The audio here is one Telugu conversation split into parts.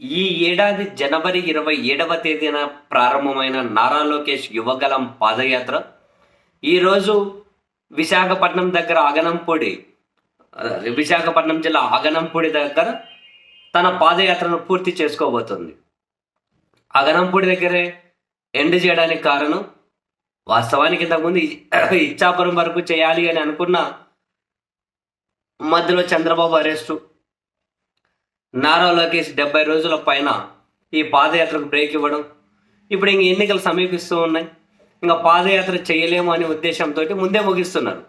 ఈ ఏడాది జనవరి ఇరవై ఏడవ తేదీన ప్రారంభమైన నారా లోకేష్ యువగలం పాదయాత్ర. ఈరోజు విశాఖపట్నం దగ్గర ఆగనంపూడి విశాఖపట్నం జిల్లా ఆగనంపూడి దగ్గర తన పాదయాత్రను పూర్తి చేసుకోబోతుంది. అగనంపూడి దగ్గరే ఎండ్ చేయడానికి కారణం వాస్తవానికి ఇంతకుముందు ఇచ్చాపురం వరకు చేయాలి అని అనుకున్న మధ్యలో చంద్రబాబు అరెస్టు. నారా లోకేష్ డెబ్బై రోజుల పైన ఈ పాదయాత్రకు బ్రేక్ ఇవ్వడం. ఇప్పుడు ఇంక ఎన్నికలు సమీపిస్తూ ఉన్నాయి. ఇంకా పాదయాత్ర చేయలేము అనే ఉద్దేశంతో ముందే ముగిస్తున్నారు.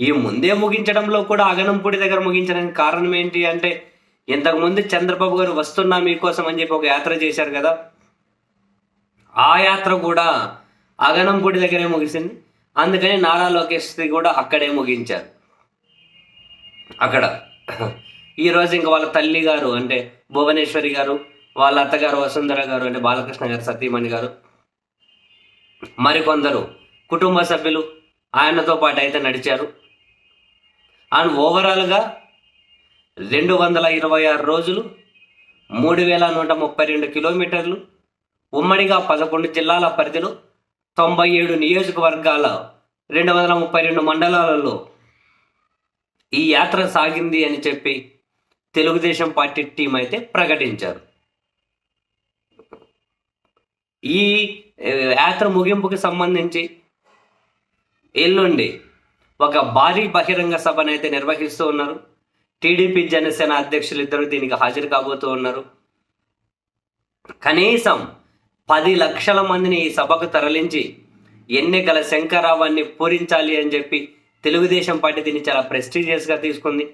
ఈ ముందే ముగించడంలో కూడా అగనంపూడి దగ్గర ముగించడానికి కారణం ఏంటి అంటే ఇంతకుముందు చంద్రబాబు గారు వస్తున్నా మీకోసం అని చెప్పి ఒక యాత్ర చేశారు కదా. ఆ యాత్ర కూడా అగనంపూడి దగ్గరే ముగిసింది. అందుకని నారా లోకేష్ కూడా అక్కడే ముగించారు. అక్కడ ఈరోజు ఇంకా వాళ్ళ తల్లి గారు అంటే భువనేశ్వరి గారు వాళ్ళ అత్తగారు వసుంధర గారు అంటే బాలకృష్ణ గారు సతీమణి గారు మరికొందరు కుటుంబ సభ్యులు ఆయనతో పాటు అయితే నడిచారు. అండ్ ఓవరాల్గా రెండు వందల ఇరవై ఆరు రోజులు మూడు వేల నూట ముప్పై రెండు కిలోమీటర్లు ఉమ్మడిగా పదకొండు జిల్లాల పరిధిలో తొంభై ఏడు నియోజకవర్గాల రెండు వందల ముప్పై రెండు మండలాలలో ఈ యాత్ర సాగింది అని చెప్పి తెలుగుదేశం పార్టీ టీం అయితే ప్రకటించారు. ఈ యాత్ర ముగింపుకి సంబంధించి ఎల్లుండి ఒక భారీ బహిరంగ సభను అయితే నిర్వహిస్తూ ఉన్నారు. టీడీపీ జనసేన అధ్యక్షులు ఇద్దరు దీనికి హాజరు కాబోతూ ఉన్నారు. కనీసం పది లక్షల మందిని ఈ సభకు తరలించి ఎన్నికల శంకరావాన్ని పూరించాలి అని చెప్పి తెలుగుదేశం పార్టీ దీన్ని చాలా ప్రెస్టీజియస్గా తీసుకుంది.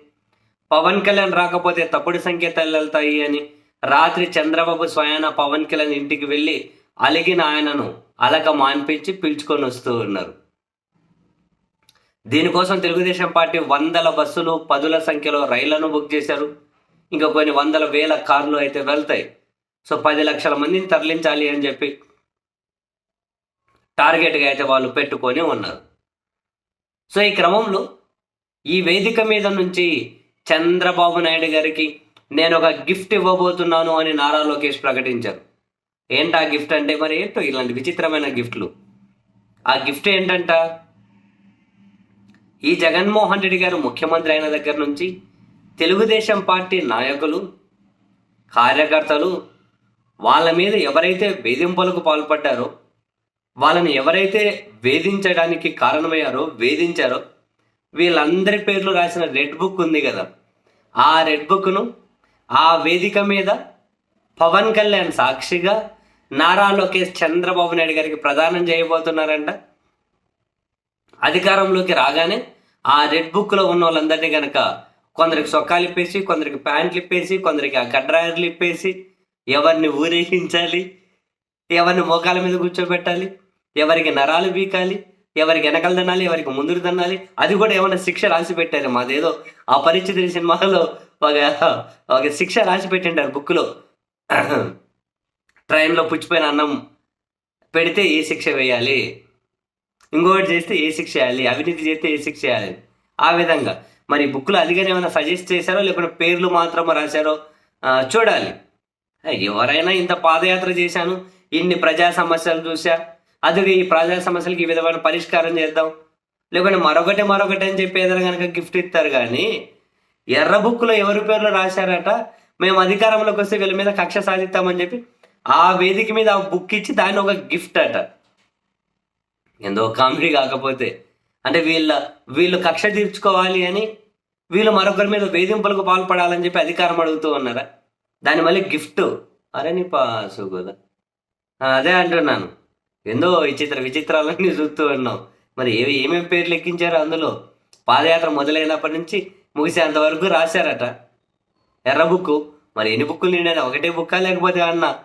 పవన్ కళ్యాణ్ రాకపోతే తప్పుడు సంకేతాలు వెళ్తాయి అని. రాత్రి చంద్రబాబు స్వయాన పవన్ కళ్యాణ్ ఇంటికి వెళ్ళి అలిగిన ఆయనను అలక మాన్పించి పిలుచుకొని వస్తూ ఉన్నారు. దీనికోసం తెలుగుదేశం పార్టీ వందల బస్సులు పదుల సంఖ్యలో రైళ్ళను బుక్ చేశారు. ఇంకా కొన్ని వందల వేల కార్లు అయితే వెళ్తాయి. సో పది లక్షల మందిని తరలించాలి అని చెప్పి టార్గెట్గా అయితే వాళ్ళు పెట్టుకొని ఉన్నారు. సో ఈ క్రమంలో ఈ వేదిక మీద నుంచి చంద్రబాబు నాయుడు గారికి నేను ఒక గిఫ్ట్ ఇవ్వబోతున్నాను అని నారా లోకేష్ ప్రకటించారు. ఏంటి ఆ గిఫ్ట్ అంటే మరి ఏంటో ఇలాంటి విచిత్రమైన గిఫ్ట్లు. ఆ గిఫ్ట్ ఏంటంట? ఈ జగన్మోహన్ రెడ్డి గారు ముఖ్యమంత్రి అయిన దగ్గర నుంచి తెలుగుదేశం పార్టీ నాయకులు కార్యకర్తలు వాళ్ళ మీద ఎవరైతే వేధింపులకు పాల్పడ్డారో వాళ్ళని ఎవరైతే వేధించడానికి కారణమయ్యారో వేధించారో వీళ్ళందరి పేర్లు రాసిన రెడ్ బుక్ ఉంది కదా. ఆ రెడ్ బుక్ను ఆ వేదిక మీద పవన్ కళ్యాణ్ సాక్షిగా నారా లోకేష్ చంద్రబాబు నాయుడు గారికి ప్రదానం చేయబోతున్నారంట. అధికారంలోకి రాగానే ఆ రెడ్ బుక్లో ఉన్న వాళ్ళందరినీ కనుక కొందరికి సొక్కాలు ఇప్పేసి కొందరికి ప్యాంట్లు ఇప్పేసి కొందరికి ఆ గడ్రాయర్లు ఇప్పేసి ఎవరిని ఊరేగించాలి ఎవరిని మోకాల మీద కూర్చోబెట్టాలి ఎవరికి నరాలు బీకాలి ఎవరికి వెనకలు తినాలి ఎవరికి ముందుకు తినాలి అది కూడా ఏమైనా శిక్ష రాసి పెట్టారు. మాదేదో ఆ అపరిచితుడి సినిమాలో ఒక ఒక శిక్ష రాసి పెట్టింటారు బుక్లో. ట్రైన్లో పుచ్చిపోయిన అన్నం పెడితే ఏ శిక్ష వేయాలి? ఇంకొకటి చేస్తే ఏ శిక్ష వేయాలి? అవినీతి చేస్తే ఏ శిక్ష వేయాలి? ఆ విధంగా. మరి బుక్లో అదిగానే ఏమైనా సజెస్ట్ చేశారో లేకుంటే పేర్లు మాత్రమే రాశారో చూడాలి. ఎవరైనా ఇంత పాదయాత్ర చేశాను ఇన్ని ప్రజా సమస్యలు చూసా అది ఈ ప్రజా సమస్యలకి ఈ విధమైన పరిష్కారం చేద్దాం. లేకుంటే మరొకటి మరొకటి అని చెప్పి ఏదైనా కనుక గిఫ్ట్ ఇస్తారు కానీ ఎర్ర బుక్లో ఎవరి పేర్లు రాశారట? మేము అధికారంలోకి వస్తే వీళ్ళ మీద కక్ష సాధిస్తామని చెప్పి ఆ వేదిక మీద ఆ బుక్ ఇచ్చి దాన్ని ఒక గిఫ్ట్ అట. ఎంతో కామెడీ కాకపోతే. అంటే వీళ్ళ వీళ్ళు కక్ష తీర్చుకోవాలి అని వీళ్ళు మరొకరి మీద వేధింపులకు పాల్పడాలని చెప్పి అధికారం అడుగుతూ ఉన్నారా? దాని మళ్ళీ గిఫ్ట్ అరే నీ పాసు కదా అదే అంటున్నాను. ఎందో విచిత్ర విచిత్రాలన్నీ చూస్తూ ఉన్నాం. మరి ఏవి ఏమేమి పేర్లు ఎక్కించారో అందులో? పాదయాత్ర మొదలైనప్పటి నుంచి ముగిసేంత వరకు రాశారట. ఎర్ర బుక్కు. మరి ఎన్ని బుక్కులు నిండా ఒకటే బుక్కా లేకపోతే అన్న?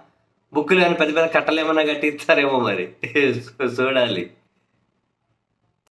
బుక్కులు కానీ పెద్ద పెద్ద కట్టలు ఏమన్నా కట్టిస్తారేమో మరి. చూడాలి.